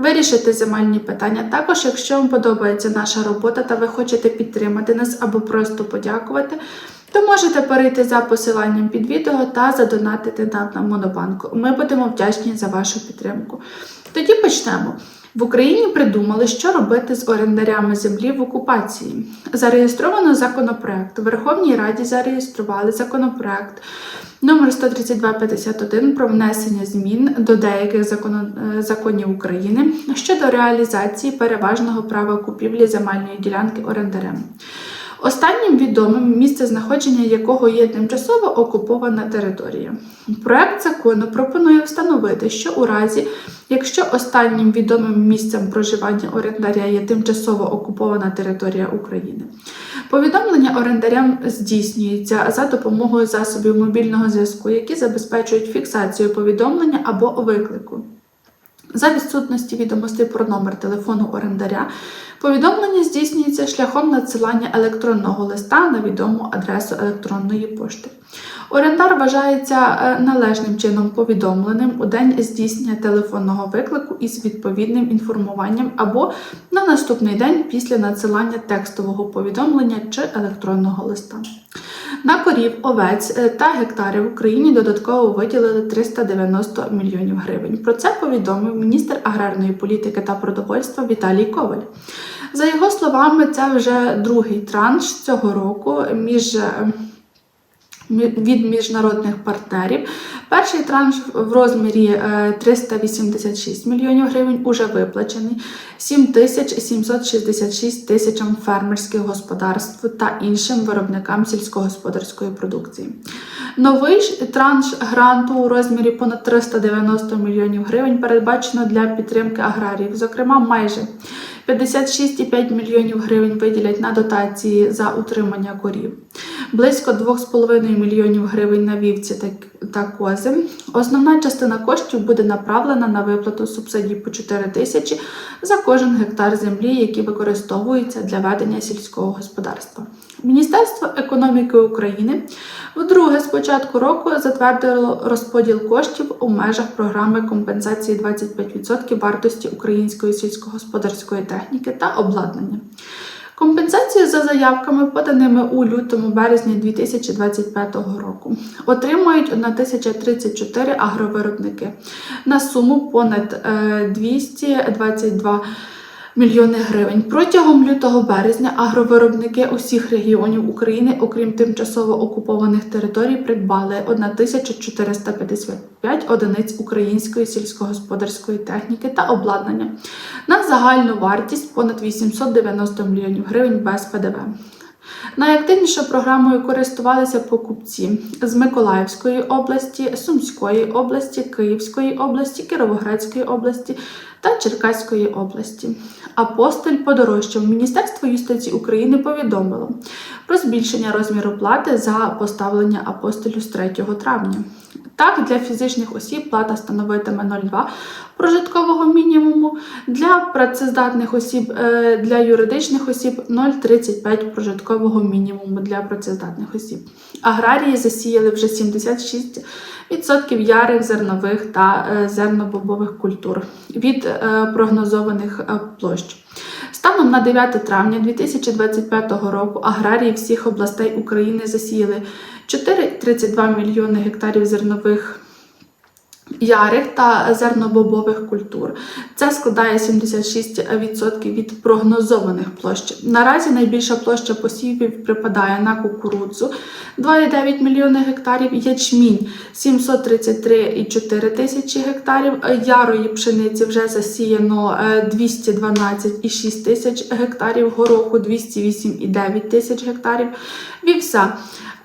вирішити земельні питання. Також, якщо вам подобається наша робота та ви хочете підтримати нас або просто подякувати, то можете перейти за посиланням під відео та задонатити нам на Монобанку. Ми будемо вдячні за вашу підтримку. Тоді почнемо. В Україні придумали, що робити з орендарями землі в окупації. Зареєстровано законопроект. У Верховній Раді зареєстрували законопроект номер 13251 про внесення змін до деяких закон- е, законів України щодо реалізації переважного права купівлі земельної ділянки орендарем. Останнім відомим місце знаходження якого є тимчасово окупована територія. Проект закону пропонує встановити, що у разі, якщо останнім відомим місцем проживання орендаря є тимчасово окупована територія України, повідомлення орендарям здійснюється за допомогою засобів мобільного зв'язку, які забезпечують фіксацію повідомлення або виклику. За відсутності відомостей про номер телефону орендаря, повідомлення здійснюється шляхом надсилання електронного листа на відому адресу електронної пошти. Орендар вважається е, належним чином повідомленим у день здійснення телефонного виклику із відповідним інформуванням або на наступний день після надсилання текстового повідомлення чи електронного листа. На корів, овець е, та гектари в Україні додатково виділили 390 мільйонів гривень. Про це повідомив міністр аграрної політики та продовольства Віталій Коваль. За його словами, це вже другий транш цього року між е, від міжнародних партнерів. Перший транш в розмірі е, 386 мільйонів гривень уже виплачений. 7766 тисячам фермерських господарств та іншим виробникам сільськогосподарської продукції. Новий транш гранту у розмірі понад 390 мільйонів гривень передбачено для підтримки аграріїв, зокрема майже 56,5 мільйонів гривень виділять на дотації за утримання корів, близько 2,5 мільйонів гривень на вівці та, кози. Основна частина коштів буде направлена на виплату субсидій по 4 тисячі за кожен гектар землі, які використовуються для ведення сільського господарства. Міністерство економіки України вдруге з початку року затвердило розподіл коштів у межах програми компенсації 25% вартості української сільськогосподарської техніки та обладнання. Компенсацію за заявками, поданими у лютому-березні 2025 року, отримують 1034 агровиробники на суму понад е, 222 мільйони гривень. Протягом лютого-березня агровиробники усіх регіонів України, окрім тимчасово окупованих територій, придбали 1455 одиниць української сільськогосподарської техніки та обладнання на загальну вартість понад 890 мільйонів гривень без ПДВ. Найактивніше програмою користувалися покупці з Миколаївської області, Сумської області, Київської області, Кіровоградської області та Черкаської області. Апостоль подорожчав. Міністерство юстиції України повідомило про збільшення розміру плати за поставлення апостолю з 3 травня. Так, для фізичних осіб плата становитиме 0,2 прожиткового мінімуму, для працездатних осіб, е, для юридичних осіб 0,35 прожиткового мінімуму для працездатних осіб. Аграрії засіяли вже 76% ярих зернових та е, зернобобових культур від е, прогнозованих площ. Станом на 9 травня 2025 року аграрії всіх областей України засіяли 4,32 мільйони гектарів зернових ярих та зернобобових культур. Це складає 76% від прогнозованих площ. Наразі найбільша площа посівів припадає на кукурудзу 2,9 мільйони гектарів, ячмінь 733,4 тисячі гектарів, ярої пшениці вже засіяно е, 212,6 тисяч гектарів, гороху 208,9 тисяч гектарів, Вівса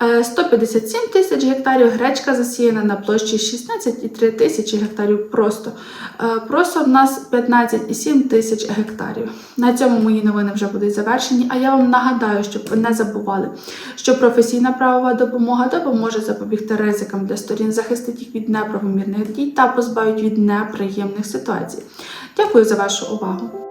е, 157 тисяч гектарів, гречка засіяна на площі 16,3 тисячі гектарів просто. Просто в нас 15,7 тисяч гектарів. На цьому мої новини вже будуть завершені. А я вам нагадаю, щоб ви не забували, що професійна правова допомога допоможе запобігти ризикам для сторін, захистить їх від неправомірних дій та позбавить від неприємних ситуацій. Дякую за вашу увагу.